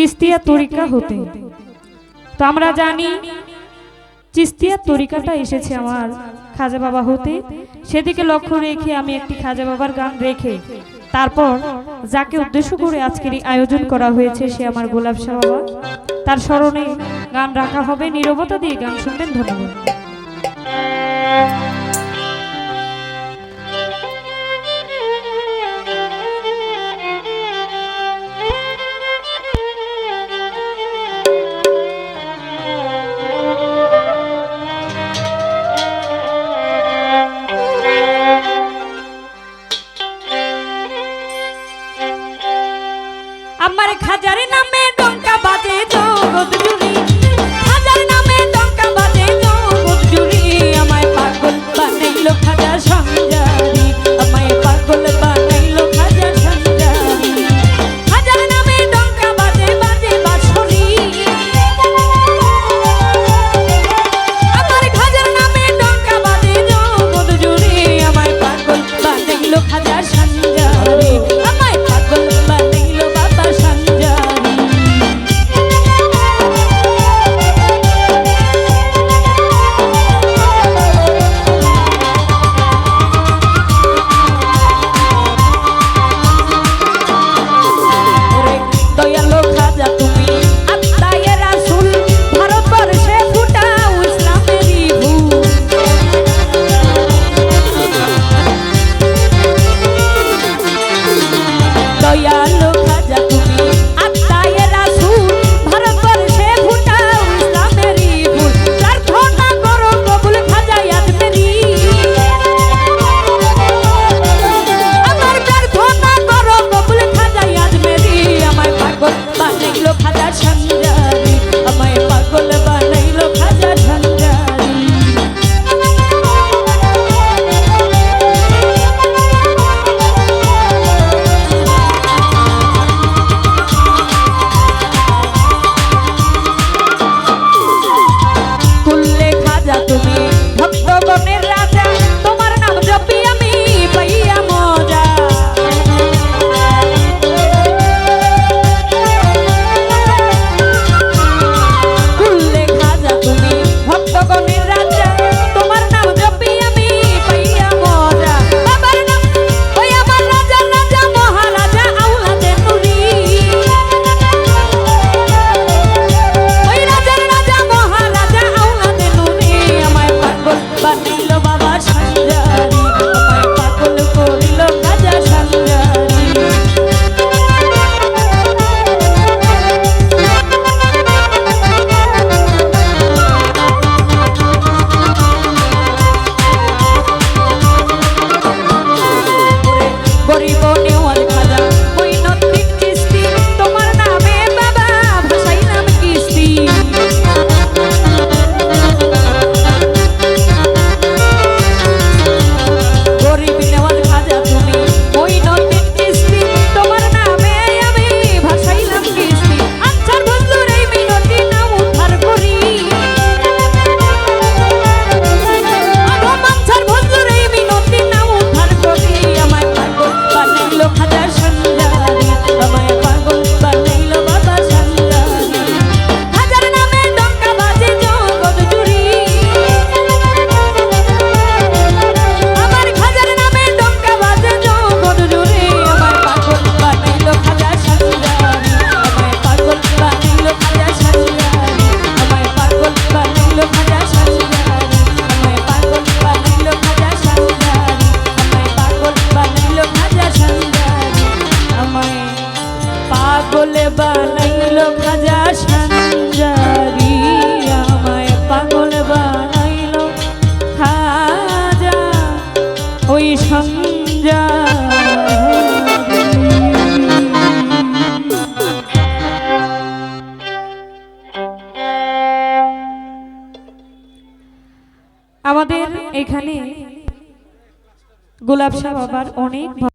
চিস্তিয়া তরিকা হতে। তো আমরা জানি, চিস্তিয়া তরিকাটা এসেছে আমার খাজা বাবা হতে। সেদিকে লক্ষ্য রেখে আমি একটি খাজা বাবার গান রেখে, তারপর যাকে উদ্দেশ্য করে আজকের এই আয়োজন করা হয়েছে সে আমার গোলাপ শাহ বাবা। তার স্মরণে গান রাখা হবে, নিরবতা দিয়ে গান শুনবেন, ধন্যবাদ। আমার খাজার নামে ডঙ্কা বাজে জগৎ জুড়ি। খাজার নামে ডঙ্কা বাজে জগৎ জুড়ি। আমায় পাগল বানাইলো খাজা ভক্তগণের রাজা। তোমার নাম জপিয়া আমাদের এখানে গোলাপ সাহেব আবার অনেক